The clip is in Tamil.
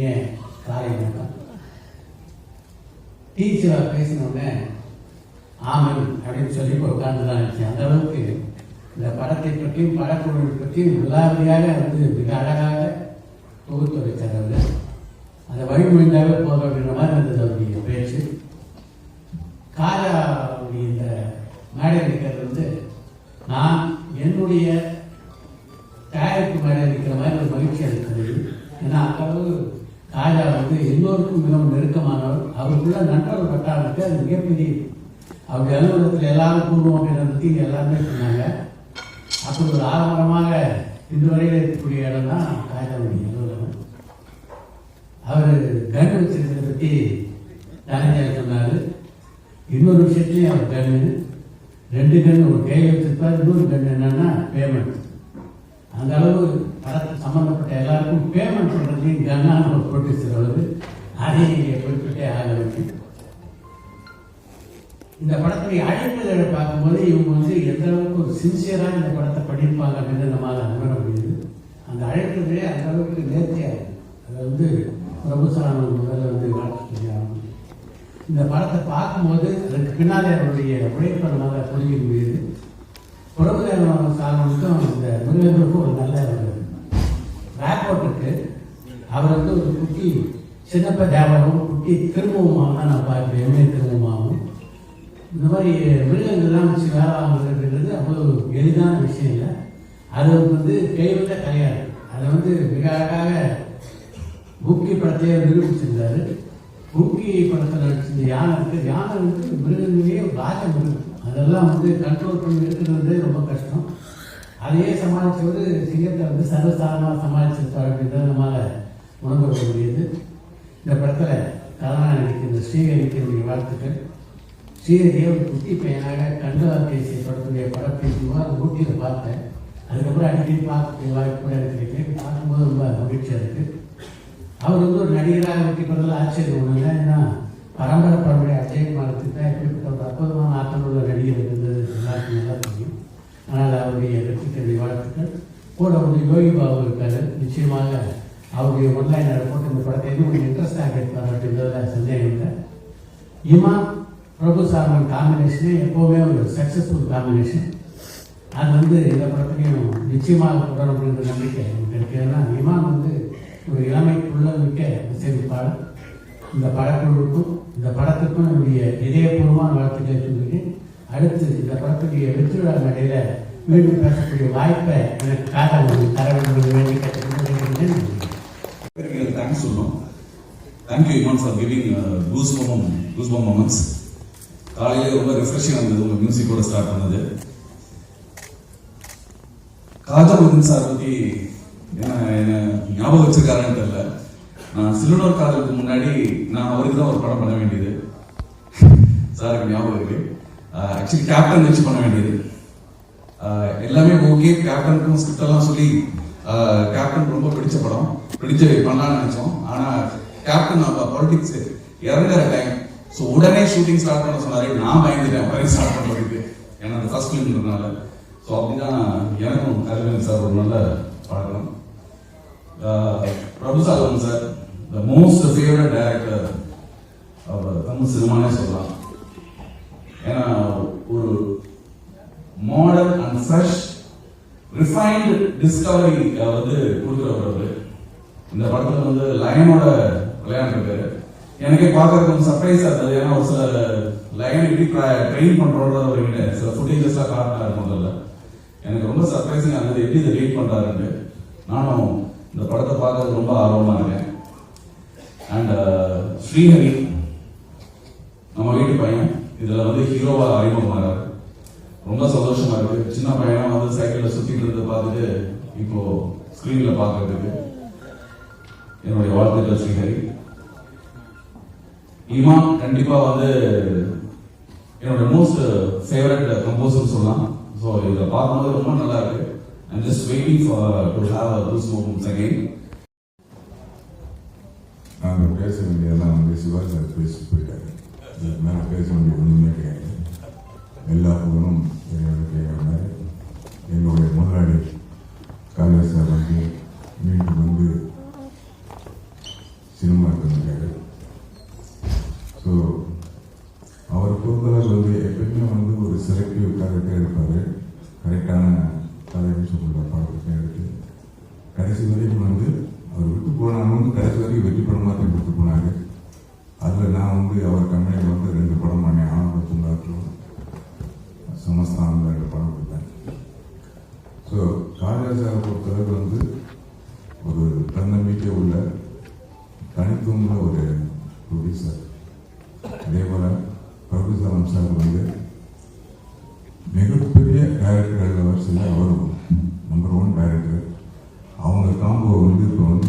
நீங்க காரியம் டீச்சரா டீச்சராக பேசினோடனே அப்படின்னு சொல்லி உட்கார்ந்து தான் இருந்துச்சு. அந்த அளவுக்கு இந்த படத்தை பற்றியும் படக்குழுவை பற்றியும் விளாதியாக வந்து மிக அழகாக தொகுத்து வைத்தார் அந்த வழி முடிந்தாவே போதும் அப்படின்ற மாதிரி இருந்தது அவருடைய பேச்சு. காரா இந்த மேடை இருக்கிறது வந்து நான் என்னுடைய நண்பர்கள் அது மிகப்பெரிய அவருடைய அலுவலகத்தில் எல்லாரும் கூடுவோம் அப்படின்றதுக்கு இங்கே எல்லாருமே சொன்னாங்க. அப்படி ஒரு ஆரம்பரமாக இன்று வரையில் இருக்கக்கூடிய இடம் தான் காஜாவுடைய அலுவலகம். அவர் கன் வச்சிருக்கிறத பற்றி தனஞ்சல் சொன்னார். இன்னொரு விஷயத்துலையும் அவர் கண்ணு ரெண்டு கண்ணு ஒரு கையில் வச்சிருப்பார். இன்னொரு கண்ணு என்னன்னா பேமெண்ட் அந்த அளவு படத்துக்கு சம்மந்தப்பட்ட எல்லாருக்கும் பேமெண்ட் பண்ணுறதையும் கண்ணான ஒரு ப்ரொடியூசர் அளவு அதே குறிப்பிட்டே ஆக வேண்டும் இந்த படத்துடைய அழைப்புகளை பார்க்கும்போது இவங்க வந்து எந்த அளவுக்கு ஒரு சின்சியராக இந்த படத்தை பண்ணியிருப்பாங்க அப்படின்னு நம்மளால் உணர முடியுது. அந்த அழைப்புகளே அந்த அளவுக்கு நேர்த்தியாக இருக்கு. அதை வந்து பிரபுசாரம் முதல்ல வந்து வாழ்த்து இந்த படத்தை பார்க்கும்போது அதுக்கு பின்னாலே அவருடைய உழைப்பை நம்மளால் புரிஞ்சிக்க முடியுது. பிரபுதேவன் சாரனுக்கும் இந்த முருகனுக்கும் ஒரு நல்ல ரேப்போர்ட் இருக்கு. அவர் வந்து ஒரு குட்டி சின்னப்ப தேவரும் குட்டி திரும்பவுமாவும் தான் நான் பார்க்குறேன். எம்ஏ திரும்பவுமாவும் இந்த மாதிரி மிருகங்கள்லாம் வச்சு வேலை வாங்குறதுன்றது அவ்வளோ எளிதான விஷயம் இல்லை. அது வந்து கைவிட்ட கிடையாது அதை வந்து மிக அழகாக புக்கி படத்தையே நிரூபிச்சிருந்தாரு. புக்கி படத்தில் நடிச்சிருந்த யானை யானை வந்து மிருகங்களையே பாஜ மிருகம். அதெல்லாம் வந்து கண்ட்ரோல் பண்ணி இருக்கிறது ரொம்ப கஷ்டம். அதையே சமாளித்தவர் சிங்கத்தை வந்து சர்வசாதாரணமாக சமாளிச்சிருப்பார் அப்படின்றத நம்மளால் உணர்ந்து கொள்ள முடியுது. இந்த படத்தில் கதாநாயகிக்கு இந்த ஸ்ரீஹரிக்கு வாழ்த்துக்கள். ஸ்ரீஹரியை ஒரு குட்டி பையனாக கண்டலா பேசிய படத்துடைய படத்தை சுமார் ஊட்டியில் பார்த்தேன். அதுக்கப்புறம் அடிக்கடி பார்க்க வாய்ப்பு கூட பார்க்கும்போது ரொம்ப மகிழ்ச்சியாக இருக்குது அவர் வந்து ஒரு நடிகராக வெற்றி பெறதில் ஆச்சரியம் ஒன்று ஏன்னா பரம்பரை பரம்பரை அஜயகுமாரத்துக்கு தான் எப்படிப்பட்ட ஒரு அற்புதமான ஆற்றல் உள்ள நடிகர் இருந்தது எல்லாருக்கும் நல்லா தெரியும். ஆனால் அவருடைய வெற்றிக்கல்வி வாழ்த்துக்கள். கூட வந்து யோகி பாபு இருக்காரு. நிச்சயமாக அவருடைய ஒன்லைன் போட்டு இந்த படத்தை இன்னும் கொஞ்சம் இன்ட்ரெஸ்டாக எடுப்பார் அப்படின்றதுல சந்தேகம் இல்லை. இமான் பிரபு சாரோட காம்பினேஷனே எப்போவுமே ஒரு சக்ஸஸ்ஃபுல் காம்பினேஷன் அது வந்து இந்த படத்துலையும் நிச்சயமாக தொடரும் அப்படின்ற நம்பிக்கை எனக்கு இருக்கு. ஏன்னா இமான் வந்து ஒரு இளமை புள்ளமிக்க இசையமைப்பாளர். இந்த படக்குழுவுக்கும் இந்த படத்துக்கும் என்னுடைய இதயபூர்வமான வாழ்த்துக்களை சொல்லிட்டு அடுத்து இந்த படத்துடைய வெற்றிவிழா நடையில் மீண்டும் பேசக்கூடிய வாய்ப்பை எனக்கு காதல் தர வேண்டும் வேண்டி கேட்டுக்கொள்கிறேன் தேங்க்ஸ் சொல்லணும். Thank you Imman for giving goose மோமம் goose mom moments காலையிலே ரொம்ப ரிஃப்ரெஷிங் இருந்தது உங்கள் மியூசிக்கோட ஸ்டார்ட் பண்ணது. காஜா சார் பற்றி என்ன ஞாபகம் வச்சிருக்காருன்னு தெரியல. நான் சிலுனோர் காதலுக்கு முன்னாடி நான் அவருக்கு தான் ஒரு படம் பண்ண வேண்டியது. சாருக்கு ஞாபகம் இருக்கு. ஆக்சுவலி கேப்டன் வச்சு பண்ண வேண்டியது. எல்லாமே ஓகே கேப்டனுக்கும் ஸ்கிரிப்ட் எல்லாம் சொல்லி கேப்டன் ரொம்ப பிடிச்ச படம். பிடிச்ச பண்ணலாம்னு நினைச்சோம். ஆனா கேப்டன் அப்ப பாலிடிக்ஸ் இறங்குற டைம் ஸோ உடனே ஷூட்டிங் ஸ்டார்ட் பண்ண சொன்னாரு. நான் பயந்துட்டேன். உடனே ஸ்டார்ட் பண்றதுக்கு. ஏன்னா அந்த ஃபர்ஸ்ட் ஃபிலிம்ன்றதுனால ஸோ அப்படிதான் எனக்கும் கலைவன் சார் ஒரு நல்ல பழக்கம். Prabhu Solomon sir the most favourite director அவர் தமிழ் சினிமானே சொல்லலாம். ஏன்னா ஒரு modern and fresh refined discovery வந்து கொடுக்குறவர் இந்த படத்தில் வந்து லயனோட விளையாண்டுருக்காரு எனக்கே பார்க்கறதுக்கு கொஞ்சம் சர்ப்ரைஸா இருந்தது. ஏன்னா ஒரு சில லைன் எப்படி ட்ரெயின் பண்றோன்ற ஒரு கிட்ட சில ஃபுட்டேஜஸ்லாம் காட்டினாரு முதல்ல. எனக்கு ரொம்ப சர்ப்ரைசிங் இருந்தது எப்படி இதை ட்ரீட் பண்றாருன்னு நானும் இந்த படத்தை பார்க்கறது ரொம்ப ஆர்வமா இருக்கேன். அண்ட் uh, ஸ்ரீஹரி நம்ம வீட்டு பையன். இதுல வந்து ஹீரோவா அறிமுகமாகிறார் ரொம்ப சந்தோஷமா இருக்கு. சின்ன பையனா வந்து சைக்கிள்ல சுற்றிட்டு இருந்ததை பார்த்துட்டு இப்போ ஸ்கிரீன்ல பார்க்கறதுக்கு. என்னுடைய வாழ்த்துக்கள் ஸ்ரீஹரி. இமாம் கண்டிப்பா வந்து என்னோட மோஸ்ட் ஃபேவரட் கம்போசர் சொல்லலாம். ஸோ இதை பார்க்கும்போது ரொம்ப நல்லா இருக்கு. I'm just waiting for to have those moments again நாங்கள் பேச வேண்டியதெல்லாம் வந்து சிவாஜி சார் பேசி போயிட்டாரு. இதுக்கு மேலே பேச வேண்டிய ஒன்றுமே கிடையாது. எல்லா புகழும் இறைவனுக்கு கிடைக்கிற மாதிரி எங்களுடைய முதலாளி காங்கிரஸ் சார் வந்து மீண்டும் வந்து சினிமா இருக்காரு ஸோ அவரை பொறுத்தளவுக்கு வந்து எப்பயுமே வந்து ஒரு செலக்டிவ் கேரக்டர் எடுப்பார் கரெக்டான கதைன்னு சொல்லுற படத்தை எடுத்து கடைசி வரைக்கும் வந்து அவர் விட்டு போனாலும் வந்து கடைசி வரைக்கும் வெற்றி படமாக தான் கொடுத்து போனாங்க அதில் நான் வந்து அவர் கம்பெனியில் வந்து ரெண்டு படம் பண்ணேன். ஆனந்த பூங்காற்றும் சமஸ்தானம் ரெண்டு படம் கொடுத்தேன் ஸோ காளிதாசாரை பொறுத்தளவுக்கு வந்து ஒரு தன்னம்பிக்கை உள்ள தனித்துவமுள்ள ஒரு ப்ரொடியூசர் அதே போல் பிரபுசாரம் சார் வந்து மிகப்பெரிய டைரக்டர்கள் வரிசையில் அவரும் louvor e.